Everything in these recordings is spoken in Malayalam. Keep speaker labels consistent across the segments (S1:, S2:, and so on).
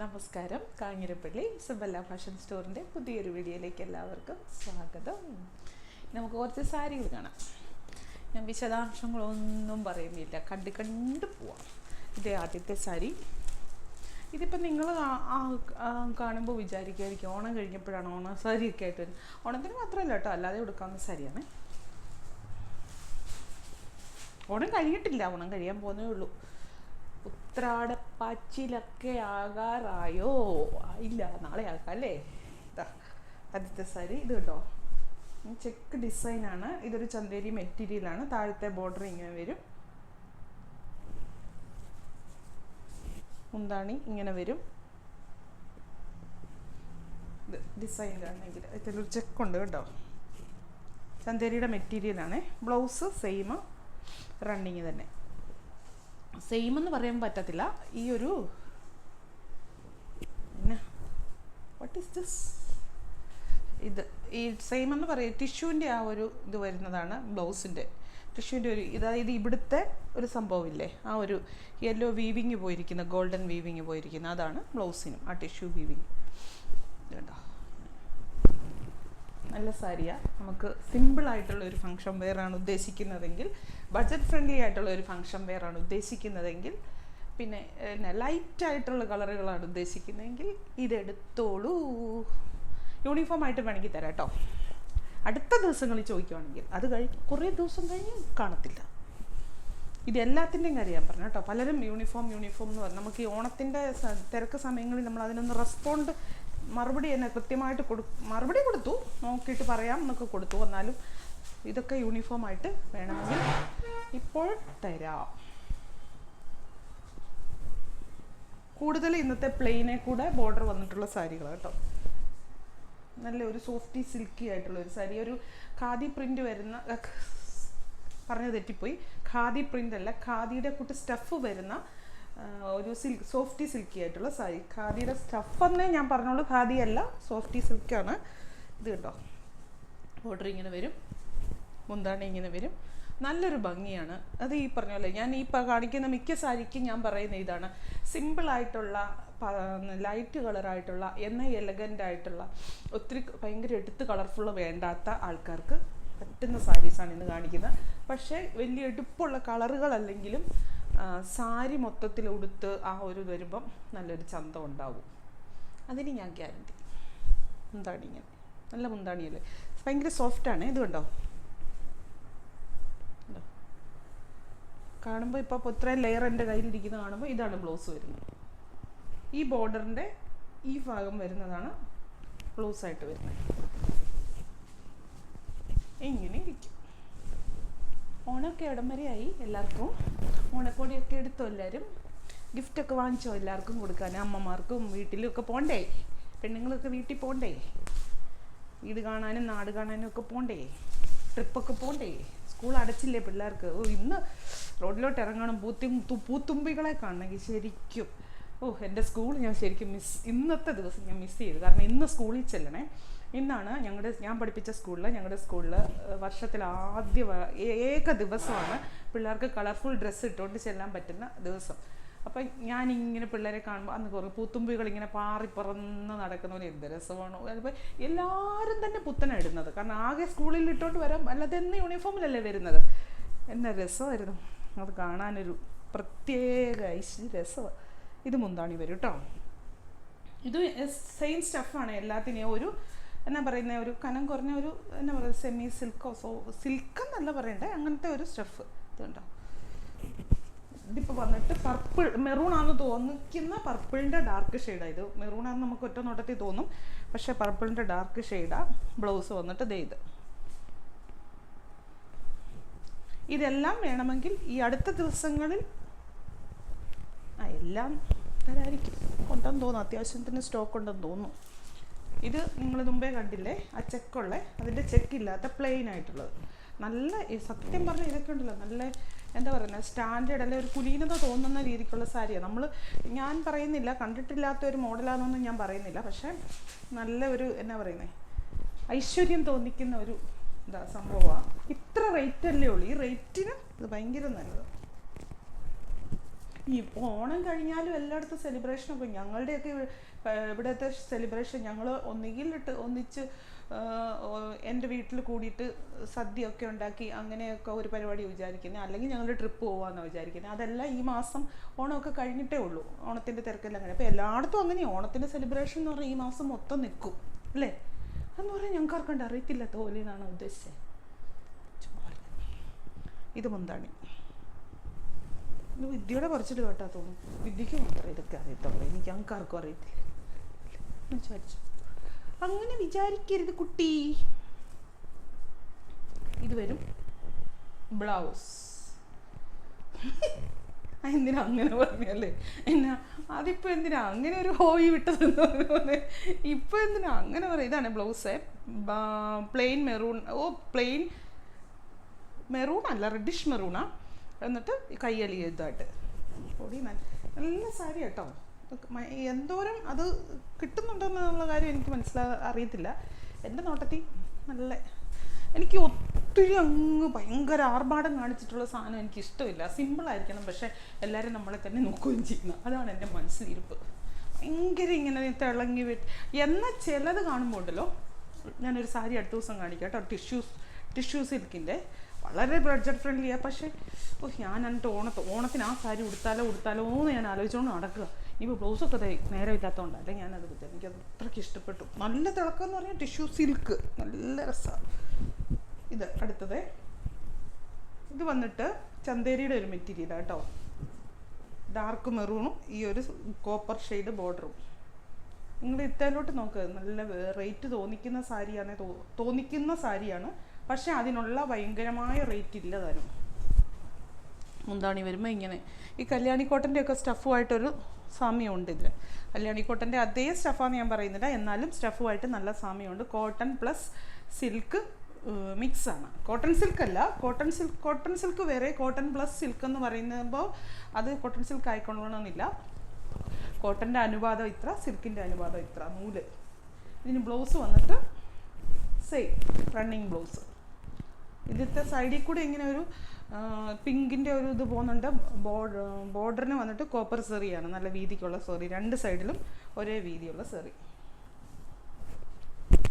S1: നമസ്കാരം. കാഞ്ഞിരപ്പള്ളി സുബല്ല ഫാഷൻ സ്റ്റോറിന്റെ പുതിയൊരു വീഡിയോയിലേക്ക് എല്ലാവർക്കും സ്വാഗതം. നമുക്ക് കുറച്ച് സാരികൾ കാണാം. ഞാൻ വിശദാംശങ്ങളൊന്നും പറയുന്നില്ല. കണ്ട് കണ്ട് പോവാം. ഇത് ആദ്യത്തെ സാരി. ഇതിപ്പോൾ നിങ്ങൾ കാണുമ്പോൾ വിചാരിക്കുമായിരിക്കും ഓണം കഴിഞ്ഞപ്പോഴാണ് ഓണം സാരിയൊക്കെ ആയിട്ട് വരുന്നത്. ഓണത്തിന് മാത്രമല്ല കേട്ടോ അല്ലാതെ കൊടുക്കാവുന്ന സാരിയാണ്. ഓണം കഴിഞ്ഞിട്ടില്ല ഓണം കഴിയാൻ പോകുന്നേ ഉള്ളൂ. ഉത്രാടപ്പാച്ചിലൊക്കെ ആകാറായോ? ഇല്ല നാളെ ആക്കാം അല്ലേ? ഇതാ ആദ്യത്തെ സാരി ഇത് കേട്ടോ ചെക്ക് ഡിസൈനാണ് ഇതൊരു ചന്തേരി മെറ്റീരിയലാണ് താഴത്തെ ബോർഡർ ഇങ്ങനെ വരും. മുന്താണി ഇങ്ങനെ വരും. ഡിസൈനിലാണെങ്കിൽ ഇതിലൊരു ചെക്കുണ്ട് കേട്ടോ. ചന്തേരിയുടെ മെറ്റീരിയലാണ് ബ്ലൗസ് സെയിം റണ്ണിങ് തന്നെ. സെയിം എന്ന് പറയാൻ പറ്റത്തില്ല. ഈ ഒരു വട്ട് ഈസ് ദിസ് ഇത് ഈ സെയിം എന്ന് പറയും ടിഷ്യൂവിന്റെ ആ ഒരു ഇത് വരുന്നതാണ് ബ്ലൗസിന്റെ ടിഷ്യൂവിന്റെ ഒരു ഇതായത് ഇവിടുത്തെ ഒരു സംഭവമില്ലേ? ആ ഒരു യെല്ലോ വീവിങ് പോയിരിക്കുന്ന ഗോൾഡൻ വീവിങ് പോയിരിക്കുന്ന അതാണ് ബ്ലൗസിനും ആ ടിഷ്യൂ വീവിങ് കേട്ടോ നല്ല സാരിയാണ് നമുക്ക് സിമ്പിൾ ആയിട്ടുള്ള ഒരു ഫംഗ്ഷൻ വേറാണ് ഉദ്ദേശിക്കുന്നതെങ്കിൽ ബഡ്ജറ്റ് ഫ്രണ്ട്ലി ആയിട്ടുള്ള ഒരു ഫംഗ്ഷൻ വേറാണ് ഉദ്ദേശിക്കുന്നതെങ്കിൽ പിന്നെ ലൈറ്റ് ആയിട്ടുള്ള കളറുകളാണ് ഉദ്ദേശിക്കുന്നതെങ്കിൽ ഇതെടുത്തോളൂ. യൂണിഫോം ആയിട്ട് വേണമെങ്കിൽ തരാം കേട്ടോ അടുത്ത ദിവസങ്ങളിൽ ചോദിക്കുവാണെങ്കിൽ അത് കഴിഞ്ഞ് കുറേ ദിവസം കഴിഞ്ഞ് കാണത്തില്ല. ഇത് എല്ലാത്തിന്റെയും കാര്യം ഞാൻ പറഞ്ഞു കേട്ടോ പലരും യൂണിഫോം യൂണിഫോം എന്ന് പറഞ്ഞു നമുക്ക് ഈ ഓണത്തിന്റെ തിരക്ക് സമയങ്ങളിൽ നമ്മൾ അതിനൊന്ന് റെസ്പോണ്ട് മറുപടി തന്നെ കൃത്യമായിട്ട് കൊടു മറുപടി കൊടുത്തു. നോക്കിയിട്ട് പറയാം എന്നൊക്കെ കൊടുത്തു. എന്നാലും ഇതൊക്കെ യൂണിഫോം ആയിട്ട് വേണമെങ്കിൽ ഇപ്പോൾ തരാം. കൂടുതൽ ഇന്നത്തെ പ്ലെയിനെ കൂടെ ബോർഡർ വന്നിട്ടുള്ള സാരികൾ കേട്ടോ. നല്ല ഒരു സോഫ്റ്റി സിൽക്കി ആയിട്ടുള്ള ഒരു സാരി. ഒരു ഖാദി പ്രിന്റ് വരുന്ന പറഞ്ഞു തെറ്റിപ്പോയി. ഖാദി പ്രിന്റ് അല്ല ഖാദിയുടെ കൂട്ട് സ്റ്റഫ് വരുന്ന ഒരു സിൽക്ക് സോഫ്റ്റി സിൽക്കി ആയിട്ടുള്ള സാരി. ഖാദിയുടെ സ്റ്റഫ് എന്നേ ഞാൻ പറഞ്ഞോളൂ ഖാദി അല്ല സോഫ്റ്റി സിൽക്കാണ് ഇത് കേട്ടോ ബോർഡർ ഇങ്ങനെ വരും. മുന്താണി ഇങ്ങനെ വരും. നല്ലൊരു ഭംഗിയാണ്. അത് ഈ പറഞ്ഞ പോലെ ഞാൻ ഈ കാണിക്കുന്ന മിക്ക സാരിക്കും ഞാൻ പറയുന്ന ഇതാണ്. സിമ്പിളായിട്ടുള്ള ലൈറ്റ് കളറായിട്ടുള്ള എന്നാൽ എലഗന്റ് ആയിട്ടുള്ള ഒത്തിരി ഭയങ്കര എടുത്ത് കളർഫുൾ വേണ്ടാത്ത ആൾക്കാർക്ക് പറ്റുന്ന സാരീസാണ് ഇന്ന് കാണിക്കുന്നത്. പക്ഷേ വലിയ എടുപ്പുള്ള കളറുകളല്ലെങ്കിലും സാരി മൊത്തത്തിൽ ഉടുത്ത് ആ ഒരു വരുമ്പം നല്ലൊരു ചന്തം ഉണ്ടാവും. അതിന് ഞാൻ ഗ്യാരണ്ടി. മുന്താണി ഇങ്ങനെ നല്ല മുന്താണിയല്ലേ? ഭയങ്കര സോഫ്റ്റാണ്. ഇത് കണ്ടോ? കാണുമ്പോൾ ഇപ്പോൾ ഇത്രയും ലെയർ എന്റെ കയ്യിലിരിക്കുന്ന കാണുമ്പോൾ ഇതാണ് ബ്ലൗസ് വരുന്നത്. ഈ ബോർഡറിന്റെ ഈ ഭാഗം വരുന്നതാണ് ബ്ലൗസായിട്ട് വരുന്നത്. ഇങ്ങനെ ഇരിക്കും. ഓണമൊക്കെ വരെയായി എല്ലാവർക്കും. ഓണക്കോടിയൊക്കെ എടുത്തോ എല്ലാവരും. ഗിഫ്റ്റൊക്കെ വാങ്ങിച്ചോ എല്ലാവർക്കും കൊടുക്കാൻ. അമ്മമാർക്കും വീട്ടിലും ഒക്കെ പോണ്ടേ? പെണ്ണുങ്ങളൊക്കെ വീട്ടിൽ പോണ്ടേ? വീട് കാണാനും നാട് കാണാനും ഒക്കെ പോണ്ടേ? ട്രിപ്പൊക്കെ പോണ്ടേ? സ്കൂൾ അടച്ചില്ലേ പിള്ളേർക്ക്? ഓ ഇന്ന് റോഡിലോട്ട് ഇറങ്ങണം. പൂത്തി പൂത്തുമ്പികളെ കാണണമെങ്കിൽ ശരിക്കും. ഓ എന്റെ സ്കൂൾ ഞാൻ ശരിക്കും മിസ് ഇന്നത്തെ ദിവസം ഞാൻ മിസ് ചെയ്തു. കാരണം ഇന്ന് സ്കൂളിൽ ചെല്ലണേ. ഇന്നാണ് ഞങ്ങളുടെ ഞാൻ പഠിപ്പിച്ച സ്കൂളിൽ ഞങ്ങളുടെ സ്കൂളിൽ വർഷത്തിൽ ആദ്യ ഏക ദിവസമാണ് പിള്ളേർക്ക് കളർഫുൾ ഡ്രസ്സ് ഇട്ടുകൊണ്ട് ചെല്ലാൻ പറ്റുന്ന ദിവസം. അപ്പം ഞാനിങ്ങനെ പിള്ളേരെ കാണുമ്പോൾ അന്ന് കുറേ പൂത്തുമ്പികൾ ഇങ്ങനെ പാറി പറന്ന് നടക്കുന്ന പോലെ എന്ത് രസമാണ്. അതിപ്പോൾ എല്ലാവരും തന്നെ പുത്തനാണ് ഇടുന്നത്. കാരണം ആകെ സ്കൂളിൽ ഇട്ടുകൊണ്ട് വരാം അല്ലാതെ എന്ന് യൂണിഫോമിലല്ലേ വരുന്നത്. എന്നാ രസമായിരുന്നു. അത് കാണാനൊരു പ്രത്യേക ഐശ്വര്യ രസമാണ് ഇത് മുന്താണി വരും കേട്ടോ ഇത് സെയിം സ്റ്റഫാണ് എല്ലാത്തിനെയും ഒരു എന്നാ പറയുന്ന ഒരു കനം കുറഞ്ഞ ഒരു എന്നാ പറയുക സെമി സിൽക്കോ സോ സിൽക്ക് എന്നല്ല പറയണ്ടേ അങ്ങനത്തെ ഒരു സ്റ്റഫ് ഇതുണ്ടോ? ഇതിപ്പോൾ വന്നിട്ട് പർപ്പിൾ മെറൂണാന്ന് തോന്നിക്കുന്ന പർപ്പിളിന്റെ ഡാർക്ക് ഷെയ്ഡാണ് ഇത്. മെറൂണാന്ന് നമുക്ക് ഒറ്റ നോട്ടത്തിൽ തോന്നും. പക്ഷേ പർപ്പിളിന്റെ ഡാർക്ക് ഷെയ്ഡാണ് ബ്ലൗസ് വന്നിട്ട് ദേ ഇത്. ഇതെല്ലാം വേണമെങ്കിൽ ഈ അടുത്ത ദിവസങ്ങളിൽ ആ എല്ലാം തരായിരിക്കും. ഉണ്ടെന്ന് തോന്നുന്നു അത്യാവശ്യത്തിന് സ്റ്റോക്ക് ഉണ്ടെന്ന് തോന്നുന്നു. ഇത് നിങ്ങൾ മുമ്പേ കണ്ടില്ലേ? ആ ചെക്കുള്ള? അതിന്റെ ചെക്കില്ലാത്ത പ്ലെയിൻ ആയിട്ടുള്ളത്. നല്ല സത്യം പറഞ്ഞാൽ ഇതൊക്കെ ഉണ്ടല്ലോ. നല്ല എന്താ പറയുന്നത് സ്റ്റാൻഡേർഡ് അല്ലെ? ഒരു കുലീനത തോന്നുന്ന രീതിക്കുള്ള സാരിയാണ് നമ്മൾ ഞാൻ പറയുന്നില്ല കണ്ടിട്ടില്ലാത്ത ഒരു മോഡലാണെന്നൊന്നും ഞാൻ പറയുന്നില്ല. പക്ഷേ നല്ല ഒരു എന്നാ പറയുന്നത് ഐശ്വര്യം തോന്നിക്കുന്ന ഒരു എന്താ സംഭവമാണ് ഇത്ര റേറ്റ് അല്ലേ ഉള്ളൂ. ഈ റേറ്റിന് ഇത് ഭയങ്കര നല്ലത്. ഈ ഓണം കഴിഞ്ഞാലും എല്ലായിടത്തും സെലിബ്രേഷനൊക്കെ ഞങ്ങളുടെയൊക്കെ ഇവിടുത്തെ സെലിബ്രേഷൻ ഞങ്ങൾ ഒന്നുകിലിട്ട് ഒന്നിച്ച് എന്റെ വീട്ടിൽ കൂടിയിട്ട് സദ്യ സദ്യയൊക്കെ ഉണ്ടാക്കി അങ്ങനെയൊക്കെ ഒരു പരിപാടി വിചാരിക്കുന്നത് അല്ലെങ്കിൽ ഞങ്ങൾ ട്രിപ്പ് പോകാമെന്നാണ് വിചാരിക്കുന്നത് അതെല്ലാം ഈ മാസം ഓണമൊക്കെ കഴിഞ്ഞിട്ടേ ഉള്ളൂ. ഓണത്തിന്റെ തിരക്കെല്ലാം കഴിഞ്ഞു. അപ്പോൾ എല്ലായിടത്തും അങ്ങനെ ഓണത്തിന്റെ സെലിബ്രേഷൻ എന്ന് പറഞ്ഞാൽ ഈ മാസം മൊത്തം നിൽക്കും അല്ലേ? എന്ന് പറഞ്ഞാൽ ഞങ്ങൾക്ക് ആർക്കണ്ട് അറിയത്തില്ല തോലി ഉദ്ദേശിച്ചത് ഇത് മുന്താണി. വിദ്യയുടെ പറിച്ചിട്ട് കേട്ടാ തോന്നുന്നു. വിദ്യക്ക് മാത്രമേ ഇതൊക്കെ അറിയത്തുള്ളൂ. എനിക്ക് ഞങ്ങൾക്ക് ആർക്കും അറിയത്തില്ല വിചാരിച്ചു അങ്ങനെ വിചാരിക്കരുത് കുട്ടി. ഇത് വരും. ബ്ലൗസ്. എന്തിനാ അങ്ങനെ പറഞ്ഞല്ലേ? എന്നാ അതിപ്പോ എന്തിനാ? അങ്ങനെ ഒരു ഹോയി പറഞ്ഞ ഇപ്പൊ എന്തിനാ? അങ്ങനെ പറയാം ഇതാണ് ബ്ലൗസ്. Plain maroon. ഓ പ്ലെയിൻ മെറൂൺ അല്ല റെഡിഷ് മെറൂണാ. എന്നിട്ട് കയ്യലി ഇതായിട്ട്. പൊടി നല്ല നല്ല സാരി കേട്ടോ. എന്തോരം അത് കിട്ടുന്നുണ്ടെന്നുള്ള കാര്യം എനിക്ക് മനസ്സിലാ അറിയത്തില്ല. എന്റെ നോട്ടത്തിൽ നല്ല എനിക്ക് ഒത്തിരി അങ്ങ് ഭയങ്കര ആർഭാടം കാണിച്ചിട്ടുള്ള സാധനം എനിക്ക് ഇഷ്ടമില്ല. സിമ്പിളായിരിക്കണം പക്ഷേ എല്ലാവരും നമ്മളെ തന്നെ നോക്കുകയും ചെയ്യുന്നത് അതാണ് എന്റെ മനസ്സിലിരിപ്പ്. ഭയങ്കര ഇങ്ങനെ തിളങ്ങി വെട്ട് എന്നാൽ ചിലത് കാണുമ്പോൾ ഉണ്ടല്ലോ ഞാനൊരു സാരി അടുത്ത ദിവസം കാണിക്കാം കേട്ടോ. ടിഷ്യൂസ് ടിഷ്യൂ സിൽക്കിന്റെ വളരെ ബഡ്ജറ്റ് ഫ്രണ്ട്ലിയാണ് പക്ഷേ ഓ ഞാൻ എന്നിട്ട് ഓണത്ത് ഓണത്തിന് ആ സാരി ഉടുത്താലോ ഉടുത്താലോ എന്ന് ഞാൻ ആലോചിച്ചുകൊണ്ട് നടക്കുക. ഇപ്പോൾ ബ്ലൗസൊക്കെ ദേ നേരെ ഇല്ലാത്തതുകൊണ്ട് അല്ലെങ്കിൽ ഞാനത് എനിക്ക് എനിക്കത് അത്രയ്ക്ക് ഇഷ്ടപ്പെട്ടു. നല്ല തിളക്കം എന്ന് പറഞ്ഞാൽ ടിഷ്യൂ സിൽക്ക് നല്ല രസമാണ് ഇത് അടുത്തത്. ഇത് വന്നിട്ട് ചന്തേരിയുടെ ഒരു മെറ്റീരിയലാണ് കേട്ടോ ഡാർക്ക് മെറൂണും ഈ ഒരു കോപ്പർ ഷെയ്ഡ് ബോർഡറും നിങ്ങൾ ഇത്തേലോട്ട് നോക്ക്. നല്ല റേറ്റ് തോന്നിക്കുന്ന സാരിയാണ് തോന്നിക്കുന്ന സാരിയാണ്. പക്ഷെ അതിനുള്ള ഭയങ്കരമായ റേറ്റ് ഇല്ല തരും. മുന്താണി വരുമ്പോൾ ഇങ്ങനെ. ഈ കല്യാണിക്കോട്ടന്റെ ഒക്കെ സ്റ്റഫുമായിട്ടൊരു സാമ്യമുണ്ട് ഇതിൽ കല്യാണിക്കോട്ടന്റെ അതേ സ്റ്റഫാന്ന് ഞാൻ പറയുന്നില്ല. എന്നാലും സ്റ്റഫുമായിട്ട് നല്ല സാമ്യമുണ്ട്. കോട്ടൺ പ്ലസ് സിൽക്ക് മിക്സാണ് കോട്ടൺ സിൽക്ക് അല്ല. കോട്ടൺ സിൽക്ക് കോട്ടൺ സിൽക്ക് വേറെ. കോട്ടൺ പ്ലസ് സിൽക്ക് എന്ന് പറയുമ്പോൾ അത് കോട്ടൺ സിൽക്ക് ആയിക്കൊള്ളണമെന്നില്ല കോട്ടന്റെ അനുപാതം ഇത്ര സിൽക്കിന്റെ അനുപാതം ഇത്ര. നൂൽ. ഇതിന് ബ്ലൗസ് വന്നിട്ട് സെയിം റണ്ണിങ് ബ്ലൗസ് ഇതിലത്തെ സൈഡിൽ കൂടെ ഇങ്ങനെ ഒരു പിങ്കിന്റെ ഒരു ഇത് പോകുന്നുണ്ട്. ബോർഡർ ബോർഡറിന് വന്നിട്ട് കോപ്പർ സെറിയാണ് നല്ല വീതിക്കുള്ള സെറി രണ്ട് സൈഡിലും ഒരേ വീതിയുള്ള സെറി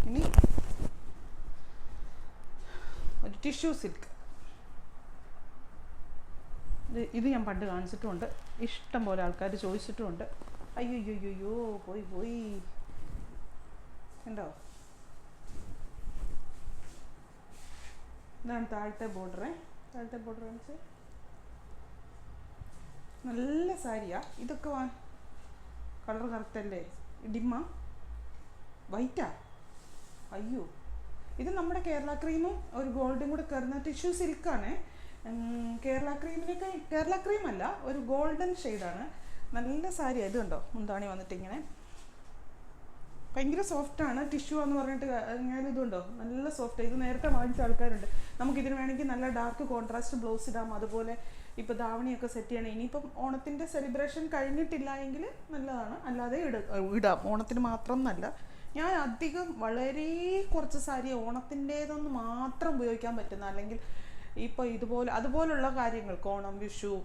S1: ഇനി ഒരു ടിഷ്യൂ സിൽക്ക് ഇത് ഞാൻ പണ്ട് കാണിച്ചിട്ടുമുണ്ട് ഇഷ്ടം പോലെ ആൾക്കാർ ചോദിച്ചിട്ടുമുണ്ട് അയ്യോ അയ്യോ അയ്യോ പോയി പോയി. ഉണ്ടോ ഇതാണ് താഴത്തെ ബോർഡറേ താഴത്തെ ബോർഡർ കാണിച്ച് നല്ല സാരിയാ. ഇതൊക്കെ വാ കളർ അല്ലേ? ഡിമ്മ വൈറ്റാ അയ്യോ. ഇത് നമ്മുടെ കേരള ക്രീമും ഒരു ഗോൾഡും കൂടെ കയറുന്ന ടിഷ്യൂ സിൽക്കാണ് കേരള ക്രീമിനൊക്കെ കേരള ക്രീമല്ല ഒരു ഗോൾഡൻ ഷെയ്ഡാണ് നല്ല സാരി ഇത് കണ്ടോ? മുന്താണി വന്നിട്ട് ഇങ്ങനെ ഭയങ്കര ആണ്. ടിഷ്യൂ എന്ന് പറഞ്ഞിട്ട് ഞാൻ ഇതുണ്ടോ? നല്ല സോഫ്റ്റ് ഇത് നേരത്തെ വാങ്ങിച്ച ആൾക്കാരുണ്ട്. നമുക്ക് ഇതിന് വേണമെങ്കിൽ നല്ല ഡാർക്ക് കോൺട്രാസ്റ്റ് ബ്ലൗസ് ഇടാം. അതുപോലെ ഇപ്പോൾ ധാവണിയൊക്കെ സെറ്റ് ചെയ്യണം. ഇനിയിപ്പം ഓണത്തിന്റെ സെലിബ്രേഷൻ കഴിഞ്ഞിട്ടില്ല എങ്കിൽ നല്ലതാണ്. അല്ലാതെ ഇട ഇടാം. ഓണത്തിന് മാത്രം എന്നല്ല. ഞാൻ അധികം വളരെ കുറച്ച് സാരി ഓണത്തിന്റേതൊന്ന് മാത്രം ഉപയോഗിക്കാൻ പറ്റുന്ന അല്ലെങ്കിൽ ഇപ്പോൾ ഇതുപോലെ അതുപോലുള്ള കാര്യങ്ങൾക്ക് ഓണം വിഷു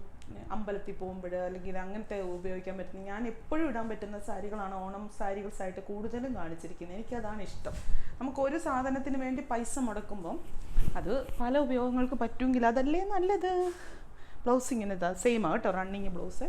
S1: അമ്പലത്തിൽ പോകുമ്പോൾ അല്ലെങ്കിൽ അങ്ങനത്തെ ഉപയോഗിക്കാൻ പറ്റുന്ന ഞാൻ എപ്പോഴും ഇടാൻ പറ്റുന്ന സാരികളാണ് ഓണം സാരികൾസ് ആയിട്ട് കൂടുതലും കാണിച്ചിരിക്കുന്നത്. എനിക്കതാണ് ഇഷ്ടം. നമുക്ക് ഒരു സാധനത്തിന് വേണ്ടി പൈസ മുടക്കുമ്പം അത് പല ഉപയോഗങ്ങൾക്ക് പറ്റുമെങ്കിൽ അതല്ലേ നല്ലത്? ബ്ലൗസ് ഇങ്ങനെ സെയിം കേട്ടോ റണ്ണിങ് ബ്ലൗസ്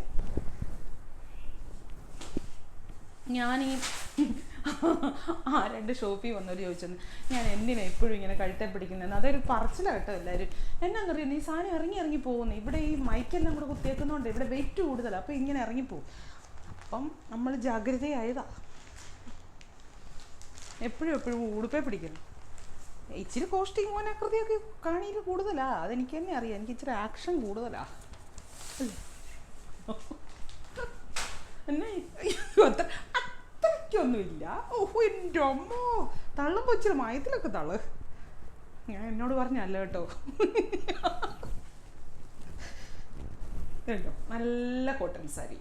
S1: ഞാൻ ഈ ആ രണ്ട് ഷോപ്പിൽ വന്നവർ ചോദിച്ചെന്ന്. ഞാൻ എന്തിനാ എപ്പോഴും ഇങ്ങനെ കഴുത്തെ പിടിക്കുന്നതെന്ന് അതൊരു പറച്ചില കേട്ടോ എല്ലാവരും എന്നാന്നറിയാം നീ സാധനം ഇറങ്ങി ഇറങ്ങി പോകുന്നു. ഇവിടെ ഈ മൈക്കെല്ലാം കൂടെ കുത്തിയേക്കുന്നതുകൊണ്ട് ഇവിടെ വെയിറ്റ് കൂടുതലാണ് അപ്പോൾ ഇങ്ങനെ ഇറങ്ങിപ്പോവും അപ്പം നമ്മൾ ജാഗ്രതയായതാ. എപ്പോഴും എപ്പോഴും ഉടുപ്പേ പിടിക്കുന്നു. ഇച്ചിരി കോസ്റ്റിംഗ് മോനാകൃതിയൊക്കെ കാണിയിൽ കൂടുതലാ. അതെനിക്ക് തന്നെ അറിയാം. എനിക്ക് ഇച്ചിരി ആക്ഷൻ കൂടുതലാ. അല്ലേ? എന്നെ? അത്ര അത്രയ്ക്കൊന്നുമില്ല. ഓഹോ എന്റെ അമ്മോ. തള്ളുമ്പോൾ ഇച്ചിരി മയത്തിലൊക്കെ തള്ളു. ഞാൻ എന്നോട് പറഞ്ഞല്ല കേട്ടോ. കേട്ടോ നല്ല cotton sari.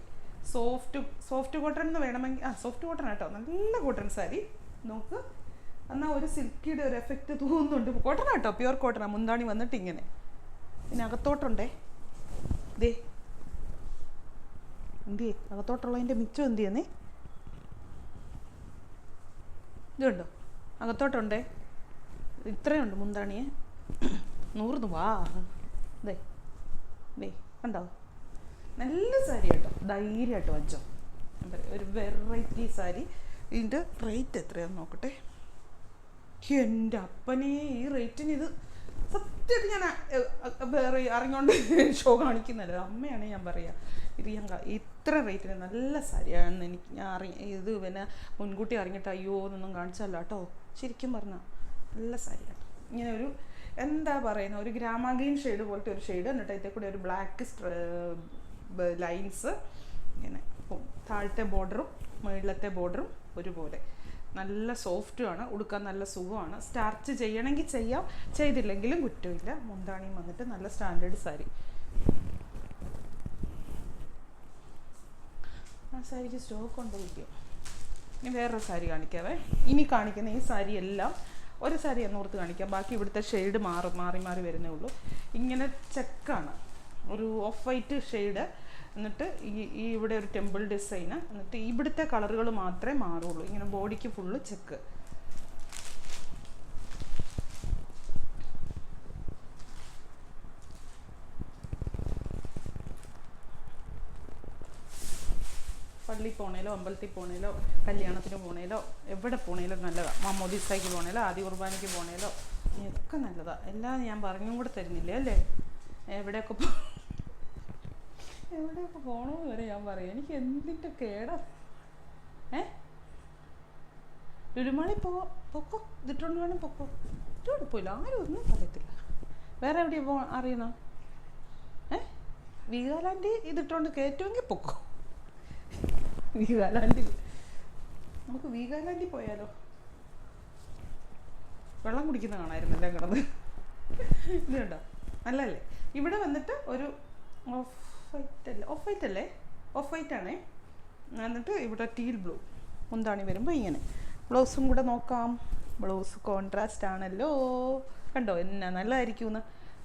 S1: Soft soft cotton എന്ന് വേണമെങ്കിൽ ആ സോഫ്റ്റ് കോട്ടൺ കേട്ടോ. നല്ല കോട്ടൺ സാരി. നോക്ക്. എന്നാൽ ഒരു സിൽക്കിയുടെ ഒരു എഫക്റ്റ് തോന്നുന്നുണ്ട്. കോട്ടൺ കേട്ടോ. പ്യുവർ കോട്ടണാണ് മുന്താണി വന്നിട്ട് ഇങ്ങനെ പിന്നെ അകത്തോട്ടുണ്ടേ ദേ. എന്തിയേ? അകത്തോട്ടുള്ളതിന്റെ മിച്ചം എന്ത് ചെയ്യുന്നേ ഇതുണ്ടോ? അകത്തോട്ടുണ്ടേ? ഇത്രയുണ്ട് മുന്താണിയെ. നൂറുന്നു വാ. ദേ ദേ കണ്ടോ? നല്ല സാരി കേട്ടോ. ധൈര്യമായിട്ട് വാങ്ങിച്ചോ. ഒരു വെറൈറ്റി സാരി. ഇതിന്റെ റേറ്റ് എത്രയാണെന്ന് നോക്കട്ടെ. എന്റെ അപ്പനെ ഈ റേറ്റിന് ഇത് സത്യമായിട്ട് ഞാൻ വേറെ അറിഞ്ഞുകൊണ്ട് ഷോ കാണിക്കുന്നില്ല. അമ്മയാണ് ഞാൻ പറയുക ഇത് ഞാൻ ഇത്ര റേറ്റിന് നല്ല സാരിയാണെന്ന് എനിക്ക് ഞാൻ അറി ഇത് പിന്നെ മുൻകൂട്ടി അറിഞ്ഞിട്ട് അയ്യോ എന്നൊന്നും കാണിച്ചല്ല കേട്ടോ. ശരിക്കും പറഞ്ഞാൽ നല്ല സാരിയാണ് ഇങ്ങനെ ഒരു എന്താ പറയുന്ന ഒരു ഗ്രാമാഗ്രീൻ ഷെയ്ഡ് പോലത്തെ ഒരു ഷെയ്ഡ് എന്നിട്ട് അതിന്റെ കൂടെ ഒരു ബ്ലാക്ക് ലൈൻസ് ഇങ്ങനെ താഴത്തെ ബോർഡറും മുകളിലത്തെ ബോർഡറും ഒരുപോലെ. നല്ല സോഫ്റ്റുമാണ് ഉടുക്കാൻ നല്ല സുഖമാണ്. സ്റ്റാർച്ച് ചെയ്യണമെങ്കിൽ ചെയ്യാം ചെയ്തില്ലെങ്കിലും കുറ്റമില്ല. മുന്താണിയും വന്നിട്ട് നല്ല സ്റ്റാൻഡേർഡ് സാരി സാരിക്ക് സ്റ്റോക്ക് ഉണ്ടോ ഇല്ലയോ ഇനി വേറൊരു സാരി കാണിക്കാവേ. ഇനി കാണിക്കുന്ന ഈ സാരി എല്ലാം ഒരു സാരി എന്നോർത്ത് കാണിക്കാം. ബാക്കി ഇവിടുത്തെ ഷെയ്ഡ് മാറും മാറി മാറി വരുന്നേ ഉള്ളൂ. ഇങ്ങനെ ചെക്കാണ് ഒരു ഓഫ് വൈറ്റ് ഷെയ്ഡ് എന്നിട്ട് ഈ ഈ ഇവിടെ ഒരു ടെമ്പിൾ ഡിസൈന് എന്നിട്ട് ഇവിടുത്തെ കളറുകൾ മാത്രമേ മാറുള്ളൂ. ഇങ്ങനെ ബോഡിക്ക് ഫുള്ള് ചെക്ക് പള്ളി പോണേലോ അമ്പലത്തിൽ പോണേലോ കല്യാണത്തിന് പോണേലോ എവിടെ പോണേലോ നല്ലതാണ് മാമോദിസായിക്ക് പോണേലോ ആദ്യ കുർബാനയ്ക്ക് പോണേലോ ഒക്കെ നല്ലതാണ് എല്ലാം ഞാൻ പറഞ്ഞും കൂടെ തരുന്നില്ലേ അല്ലേ? എവിടെയൊക്കെ പോ എവിടെയൊക്കെ പോകണമെന്ന് വരെ ഞാൻ പറയാം. എനിക്ക് എന്തിന്റെ കേടാ? ഏ? ലുലുമാളി പോ പൊക്കോ. ഇതിട്ടോണ്ട് വേണം പൊക്കോ. ഇട്ടോണ്ട് പോയില്ല. ആരും ഒന്നും പറയത്തില്ല. വേറെ എവിടെയാ പോ അറിയണോ ഏ? വീഗാലാൻഡ് ഇതിട്ടോണ്ട് കയറ്റുമെങ്കിൽ പൊക്കോ. വീഗാലാൻഡിൽ. നമുക്ക് വീഗാലാൻഡിൽ പോയാലോ? വെള്ളം കുടിക്കുന്ന കാണായിരുന്നു എല്ലാം കിടന്ന്. ഇതുണ്ടോ നല്ലല്ലേ ഇവിടെ വന്നിട്ട് ഒരു ഓഫ് വൈറ്റ് അല്ലേ ഓഫ് വൈറ്റ് അല്ലേ ഓഫ് വൈറ്റ് ആണേ എന്നിട്ട് ഇവിടെ ടീൽ ബ്ലൂ. മുന്താണി വരുമ്പോൾ ഇങ്ങനെ. ബ്ലൗസും കൂടെ നോക്കാം. ബ്ലൗസ് കോൺട്രാസ്റ്റ് ആണല്ലോ. കണ്ടോ? എന്നാ നല്ലതായിരിക്കും എന്ന്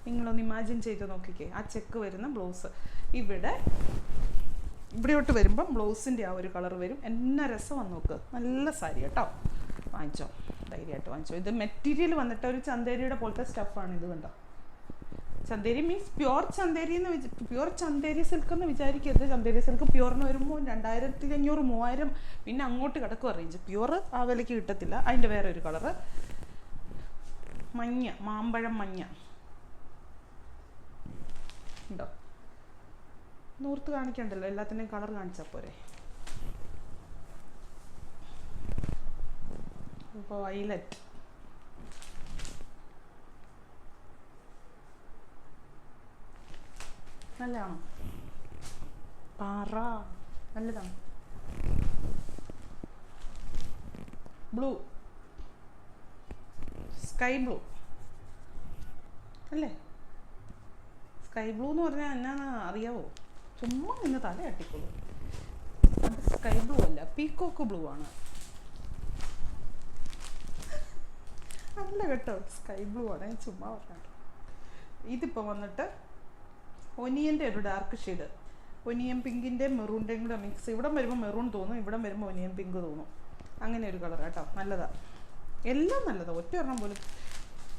S1: നിങ്ങളൊന്ന് ഇമാജിൻ ചെയ്ത് നോക്കിക്കേ. ആ ചെക്ക് വരുന്ന ബ്ലൗസ്. ഇവിടെ ഇവിടെയോട്ട് വരുമ്പം ബ്ലൗസിന്റെ ആ ഒരു കളർ വരും. എന്നാ രസമാണ് നോക്ക്. നല്ല സാരി കേട്ടോ. വാങ്ങിച്ചോ. ധൈര്യമായിട്ട് വാങ്ങിച്ചോ. ഇത് മെറ്റീരിയൽ വന്നിട്ട് ഒരു ചന്തേരിയുടെ പോലത്തെ സ്റ്റഫാണ് ഇത് കണ്ടോ. ചന്തേരി മീൻസ് പ്യുവർ ചന്തേരി എന്ന് വിച പ്യുവർ ചന്തേരി സിൽക്ക് എന്ന് വിചാരിക്കരുത്. ചന്തേരി സിൽക്ക് പ്യുവറിന് വരുമ്പോൾ രണ്ടായിരത്തി അഞ്ഞൂറ് മൂവായിരം പിന്നെ അങ്ങോട്ട് കിടക്കും റേഞ്ച് പ്യുവർ ആ വിലയ്ക്ക് കിട്ടത്തില്ല. അതിന്റെ വേറെ ഒരു കളറ്. മഞ്ഞ മാമ്പഴം മഞ്ഞ. ഉണ്ടോ? നൂർത്ത് കാണിക്കണ്ടല്ലോ എല്ലാത്തിന്റെയും കളർ കാണിച്ചാൽ പോരെ. ഇപ്പോൾ വൈലറ്റ് നല്ലതാണോ? പാറ. നല്ലതാണ്? ബ്ലൂ. Sky blue. അല്ലേ? സ്കൈ ബ്ലൂ എന്ന് പറഞ്ഞാൽ എന്നാന്ന് അറിയാവോ? ചുമ്മാ നിന്ന് തല അത് സ്കൈ ബ്ലൂ അല്ല പീക്കോക്ക് ബ്ലൂ ആണ്. അല്ല കേട്ടോ സ്കൈ ബ്ലൂ ആണ്. ഞാൻ ചുമ്മാ പറഞ്ഞു ഇതിപ്പോൾ വന്നിട്ട് ഒനിയന്റെ ഒരു ഡാർക്ക് ഷെയ്ഡ്. ഒനിയൻ പിങ്കിന്റെ മെറൂണിന്റെയും കൂടെ മിക്സ് ഇവിടെ വരുമ്പോൾ മെറൂൺ തോന്നും ഇവിടെ വരുമ്പോൾ ഒനിയൻ പിങ്ക് തോന്നും. അങ്ങനെ ഒരു കളർ കേട്ടോ നല്ലതാണ് എല്ലാം നല്ലതാണ് ഒറ്റ ഒരെണ്ണം പോലും.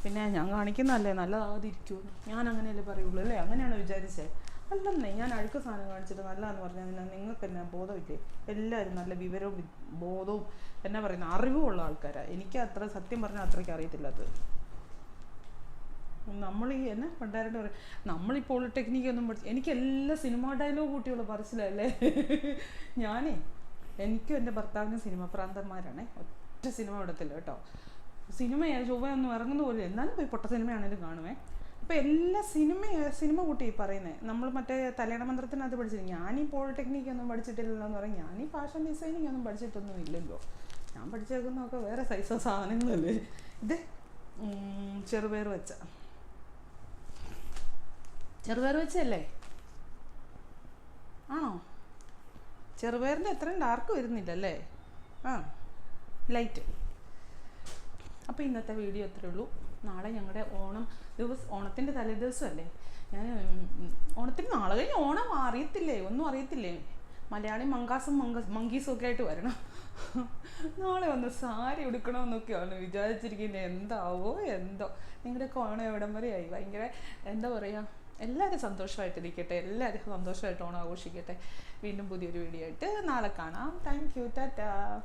S1: പിന്നെ ഞാൻ കാണിക്കുന്നതല്ലേ നല്ലതാതിരിക്കുമോ ഞാൻ അങ്ങനെയല്ലേ പറയുള്ളൂ അല്ലേ? അങ്ങനെയാണ് വിചാരിച്ചത് അല്ലെന്നേ ഞാൻ അഴുക്ക് സാധനം കാണിച്ചിട്ട് നല്ലതെന്ന് പറഞ്ഞാൽ പിന്നെ നിങ്ങൾക്ക് എന്നാ ബോധമില്ലേ? എല്ലാവരും നല്ല വിവരവും ബോധവും എന്നാ പറയുന്ന അറിവുമുള്ള ആൾക്കാരാണ് എനിക്ക് അത്ര സത്യം പറഞ്ഞാൽ അത്രയ്ക്ക് അറിയത്തില്ല അത്. നമ്മൾ ഈ എന്നെ പണ്ടാരുടെ പറയും ഈ പോളിടെക്നിക്ക് ഒന്നും പഠിച്ചു എനിക്ക് എല്ലാ സിനിമ ഡയലോഗ് കൂട്ടിയുള്ള പറച്ചിലല്ലേ ഞാനേ എനിക്കും എന്റെ ഭർത്താവിനും സിനിമ പ്രാന്തന്മാരാണേ. ഒറ്റ സിനിമ ഇടത്തില്ല കേട്ടോ. സിനിമ ചൊവ്വയൊന്നും ഇറങ്ങുന്ന പോലെ എന്നാലും പോയി പൊട്ട സിനിമയാണേലും കാണുമേ അപ്പോൾ എല്ലാ സിനിമ സിനിമ കൂട്ടി പറയുന്നത് നമ്മൾ മറ്റേ തലയണ മന്ത്രത്തിനകത്ത് പഠിച്ചില്ല? ഞാനീ ഈ പോളിടെക്നിക്ക് ഒന്നും പഠിച്ചിട്ടില്ലല്ലോ എന്ന് പറയും. ഞാനീ ഫാഷൻ ഡിസൈനിങ് ഒന്നും പഠിച്ചിട്ടൊന്നും ഇല്ലല്ലോ ഞാൻ പഠിച്ചേക്കുന്നതൊക്കെ വേറെ സൈസോ സാധനങ്ങളല്ലേ? ഇത് ചെറുപേർ ചെറുപയർ വെച്ച. ചെറുപയർ വെച്ചല്ലേ ആണോ? ചെറുപയറിന്റെ അത്രയും ഡാർക്ക് വരുന്നില്ലല്ലേ? ആ ലൈറ്റ് അപ്പോൾ ഇന്നത്തെ വീഡിയോ അത്രേ ഉള്ളൂ. നാളെ ഞങ്ങളുടെ ഓണം ദിവസം ഓണത്തിന്റെ തലേ ദിവസമല്ലേ ഞാൻ ഓണത്തിന് നാളെ കഴിഞ്ഞ് ഓണം അറിയത്തില്ലേ? ഒന്നും അറിയത്തില്ലേ? മലയാളി മങ്കാസും മങ്ക മങ്കീസും ഒക്കെ ആയിട്ട് വരണം. നാളെ ഒന്ന് സാരി ഉടുക്കണമെന്നൊക്കെയാണ് വിചാരിച്ചിരിക്കുന്നത് എന്താവോ എന്തോ. നിങ്ങളുടെ ഓണം എവിടം വരെയായി? ഭയങ്കര എന്താ പറയുക എല്ലാവരും സന്തോഷമായിട്ടിരിക്കട്ടെ. എല്ലാവരും സന്തോഷമായിട്ട് ഓണം ആഘോഷിക്കട്ടെ. വീണ്ടും പുതിയൊരു വീഡിയോ ആയിട്ട് നാളെ കാണാം. Thank you. ടാറ്റാ.